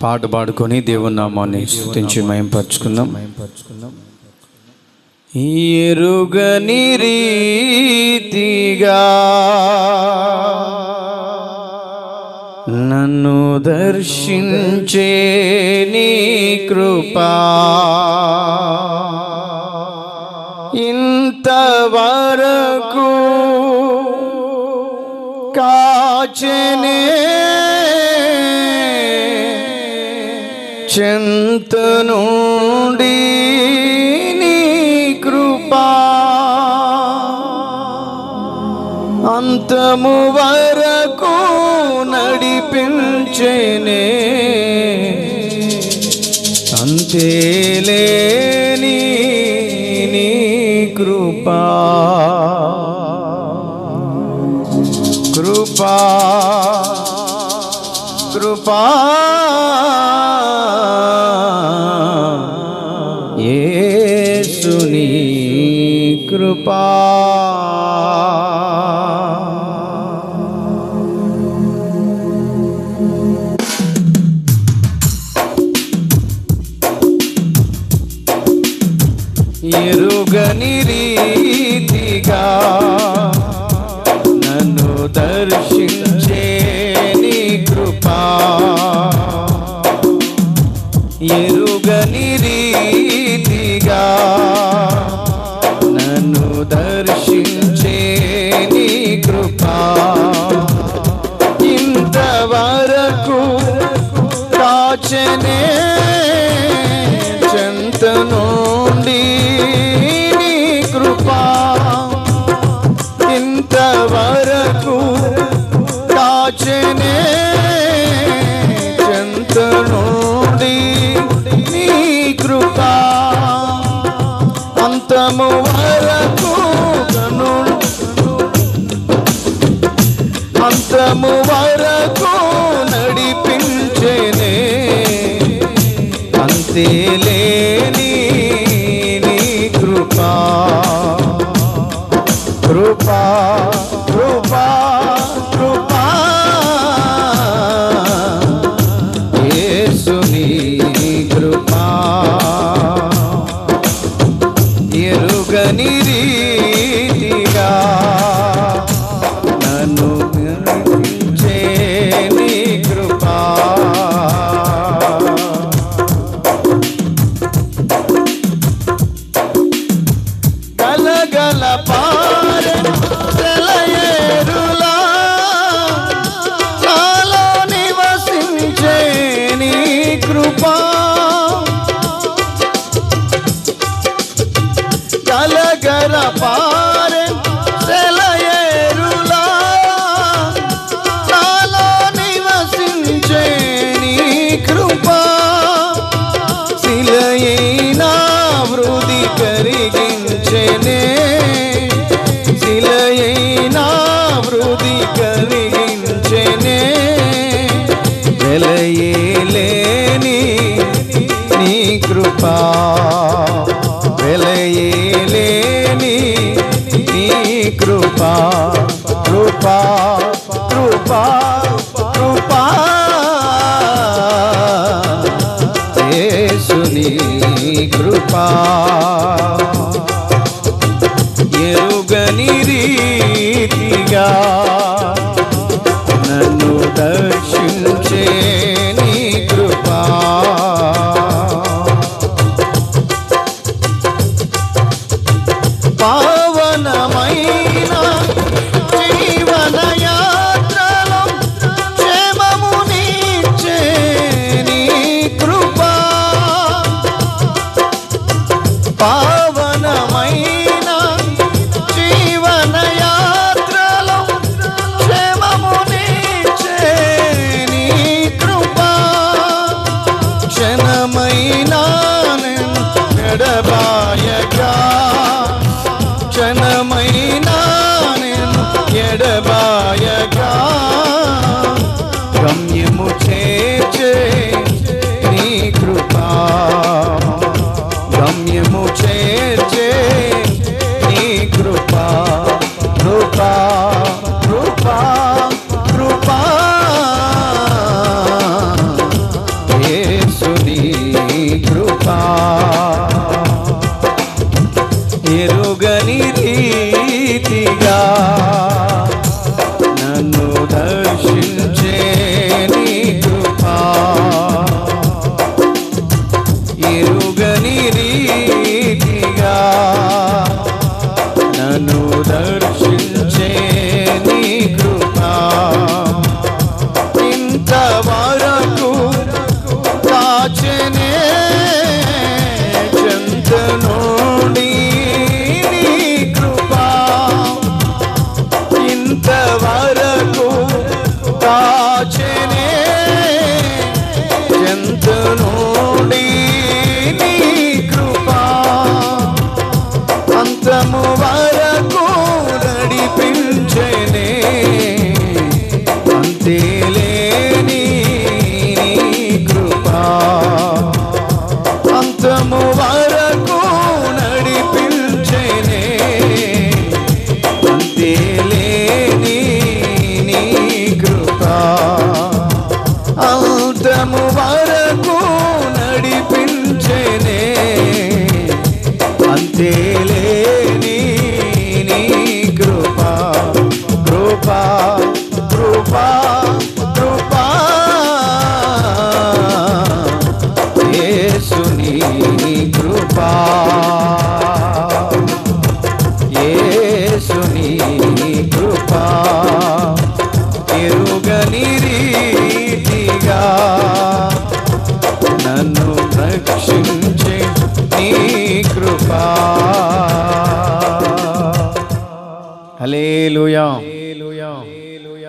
పాట పాడుకొని దేవుని నామాన్ని స్థుతించి మయంపరుచుకుందాం ఎరుగని రీతిగా నన్ను దర్శించే నీ కృపా ఇంతవరకు కాచనే చింత నుండి నీ కృపా. అంతము వరకు నడిపించేనే. అంతేలేని నీ కృపా. కృపా. యేసుని కృపా. ఎరుగని రీతిగా నన్ను దర్శించే నీ కృపా. ఎరుగని రీతి కాచనే చెంత నుండి నీ కృపా ఇంతవరకు కాచనే చెంత నుండి నీ కృపా అంతము వరకు కను అంతము వరకు అంతేలేని నీ కృపా. కృపా కృపా కృపా. యేసుని కృపా. ఎరుగని రీతిగా వెలయేలేని నీ కృపా. వెలయేలేని నీ కృపా. కృపా కృపా కృపా. యేసుని కృపా. ఎరుగని రీతిగా జీవనమైన జీవనయాత్రలో క్షేమము నీచే నీ పావనమైన சமுவாய் కృపా హల్లెలూయా